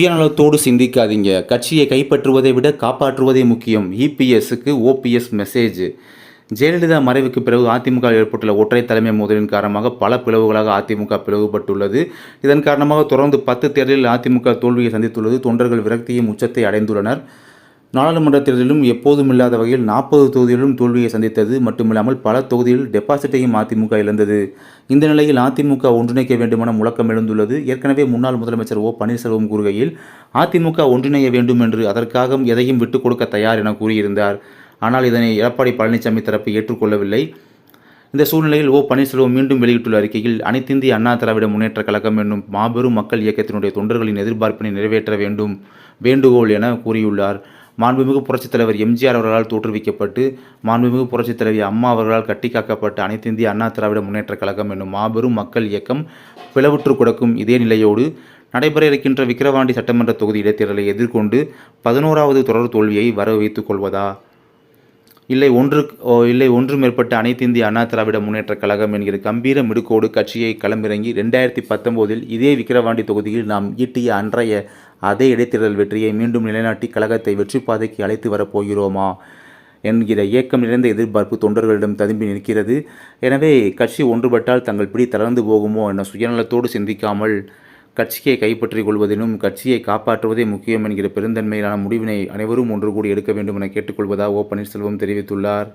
சுயநலத்தோடு சிந்திக்காதீங்க. கட்சியை கைப்பற்றுவதை விட காப்பாற்றுவதே முக்கியம். இபிஎஸ்க்கு ஓபிஎஸ் மெசேஜ் ஜெயலலிதா மறைவுக்கு பிறகு அதிமுக ஏற்பட்டுள்ள ஒற்றை தலைமை மோதலின் காரணமாக பல பிளவுகளாக அதிமுக பிளவுபட்டுள்ளது. இதன் காரணமாக தொடர்ந்து பத்து தேர்தலில் அதிமுக தோல்வியை சந்தித்துள்ளது. தொண்டர்கள் விரக்தியும் உச்சத்தை அடைந்துள்ளனர். நாடாளுமன்ற தேர்தலிலும் எப்போதும் இல்லாத வகையில் நாற்பது தொகுதிகளிலும் தோல்வியை சந்தித்தது மட்டுமில்லாமல் பல தொகுதிகளில் டெபாசிட்டையும் அதிமுக இழந்தது. இந்த நிலையில் அதிமுக ஒன்றிணைக்க வேண்டுமென முழக்கம் எழுந்துள்ளது. ஏற்கனவே முன்னாள் முதலமைச்சர் ஓ. பன்னீர்செல்வம் கூறுகையில் அதிமுக ஒன்றிணைய வேண்டும் என்று அதற்காக எதையும் விட்டுக் கொடுக்க தயார் என கூறியிருந்தார். ஆனால் இதனை எடப்பாடி பழனிசாமி தரப்பு ஏற்றுக்கொள்ளவில்லை. இந்த சூழ்நிலையில் ஓ. பன்னீர்செல்வம் மீண்டும் வெளியிட்டுள்ள அறிக்கையில் அனைத்திந்திய அண்ணா திராவிட முன்னேற்றக் கழகம் என்னும் மாபெரும் மக்கள் இயக்கத்தினுடைய தொண்டர்களின் எதிர்பார்ப்பினை நிறைவேற்ற வேண்டும் வேண்டுகோள் என கூறியுள்ளார். மாண்புமிகு புரட்சித் தலைவர் எம்ஜிஆர் அவர்களால் தோற்றுவிக்கப்பட்டு மாண்புமிகு புரட்சித் தலைவி அம்மா அவர்களால் கட்டிக்காக்கப்பட்ட அனைத்திந்திய அண்ணா திராவிட முன்னேற்றக் கழகம் என்னும் மாபெரும் மக்கள் இயக்கம் பிளவுற்று கிடக்கும் இதே நிலையோடு நடைபெற இருக்கின்ற விக்கிரவாண்டி சட்டமன்ற தொகுதி இடைத்தேர்தலை எதிர்கொண்டு பதினோராவது தொடர் தோல்வியை வர வைத்துக் கொள்வதா? இல்லை ஒன்று இல்லை ஒன்று மேற்பட்ட அனைத்து இந்திய அண்ணா திராவிட முன்னேற்ற கழகம் என்கிற கம்பீர மிடுக்கோடு கட்சியை களமிறங்கி ரெண்டாயிரத்தி பத்தொம்போதில் இதே விக்கிரவாண்டி தொகுதியில் நாம் ஈட்டிய அன்றைய அதே இடைத்தேர்தல் வெற்றியை மீண்டும் நிலைநாட்டி கழகத்தை வெற்றி பாதைக்கு அழைத்து வரப்போகிறோமா என்கிற இயக்கம் நிறைந்த எதிர்பார்ப்பு தொண்டர்களிடம் ததும்பி நிற்கிறது. எனவே கட்சி ஒன்றுபட்டால் தங்கள் பிடி தளர்ந்து போகுமோ என சுயநலத்தோடு சிந்திக்காமல் கட்சியை கைப்பற்றிக் கொள்வதிலும் கட்சியை காப்பாற்றுவதே முக்கியம் என்கிற பெருந்தன்மையிலான முடிவினை அனைவரும் ஒன்று கூடி எடுக்க வேண்டும் என கேட்டுக்கொள்வதாக ஓ பன்னீர்செல்வம் தெரிவித்துள்ளார்.